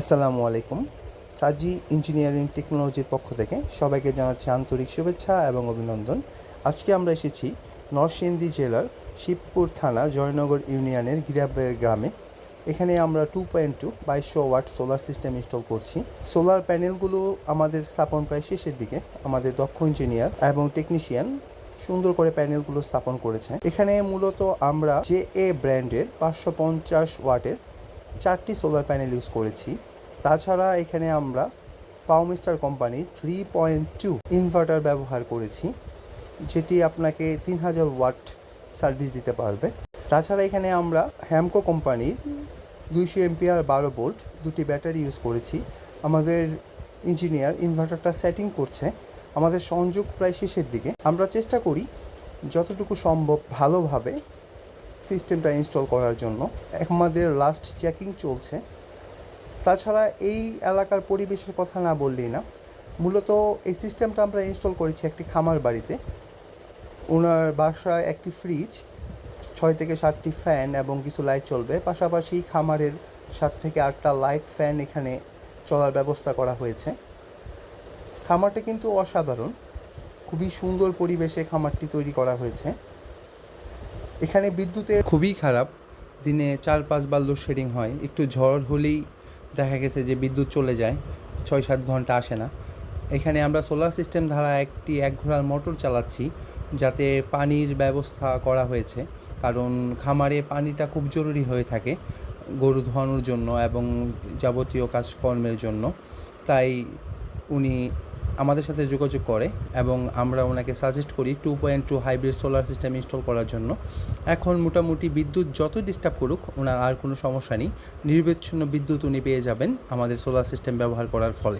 আসসালামু আলাইকুম। সাজি ইঞ্জিনিয়ারিং টেকনোলজির পক্ষ থেকে সবাইকে জানাচ্ছি আন্তরিক শুভেচ্ছা এবং অভিনন্দন। আজকে আমরা এসেছি নরসিংদী জেলার শিবপুর থানা জয়নগর ইউনিয়নের গিরাবের গ্রামে। এখানে আমরা টু পয়েন্ট টু বাইশশো ওয়াট সোলার সিস্টেম ইনস্টল করছি। সোলার প্যানেলগুলো আমাদের স্থাপন প্রায় শেষের দিকে। আমাদের দক্ষ ইঞ্জিনিয়ার এবং টেকনিশিয়ান সুন্দর করে প্যানেলগুলো স্থাপন করেছে। এখানে মূলত আমরা জে এ ব্র্যান্ডের পাঁচশো পঞ্চাশ ওয়াটের চারটি সোলার প্যানেল ইউজ করেছি। তাছাড়া এখানে আমরা পাওমিস্টার কোম্পানির থ্রি পয়েন্ট টু ইনভার্টার ব্যবহার করেছি, যেটি আপনাকে তিন হাজার ওয়াট সার্ভিস দিতে পারবে। তাছাড়া এখানে আমরা হ্যামকো কোম্পানির দুইশো এমপিআর বারো বোল্ট দুটি ব্যাটারি ইউজ করেছি। আমাদের ইঞ্জিনিয়ার ইনভার্টারটা সেটিং করছে। আমাদের সংযোগ প্রায় শেষের দিকে। আমরা চেষ্টা করি যতটুকু সম্ভব ভালোভাবে সিস্টেমটা ইনস্টল করার জন্য। আমাদের লাস্ট চেকিং চলছে। তাছাড়া এই এলাকার পরিবেশের কথা না বললেই না। মূলত এই সিস্টেমটা আমরা ইনস্টল করেছি একটি খামার বাড়িতে। ওনার বাসায় একটি ফ্রিজ ছয় থেকে সাতটি ফ্যান এবং কিছু লাইট চলবে। পাশাপাশি খামারের সাত থেকে আটটা লাইট ফ্যান এখানে চলার ব্যবস্থা করা হয়েছে। খামারটা কিন্তু অসাধারণ। খুবই সুন্দর পরিবেশে খামারটি তৈরি করা হয়েছে। এখানে বিদ্যুতের খুবই খারাপ। দিনে চার, পাঁচ পাঁচবার লোডশেডিং হয়। একটু ঝড় হলেই দেখা গেছে যে বিদ্যুৎ চলে যায়। ছয়, সাত ঘণ্টা আসে না। এখানে আমরা সোলার সিস্টেম দ্বারা একটি এক ঘোড়ার মোটর চালাচ্ছি, যাতে পানির ব্যবস্থা করা হয়েছে। কারণ খামারে পানিটা খুব জরুরি হয়ে থাকে গরু ধোয়ানোর জন্য এবং যাবতীয় কাজকর্মের জন্য। তাই উনি আমাদের সাথে যোগাযোগ করে এবং আমরা ওনাকে সাজেস্ট করি two point two hybrid solar system install করার জন্য। এখন মোটামুটি বিদ্যুৎ যতই ডিস্টার্ব করুক, ওনার আর কোনো সমস্যা নেই। নির্বিচ্ছিন্ন বিদ্যুৎ উনি পেয়ে যাবেন আমাদের সোলার সিস্টেম ব্যবহার করার ফলে।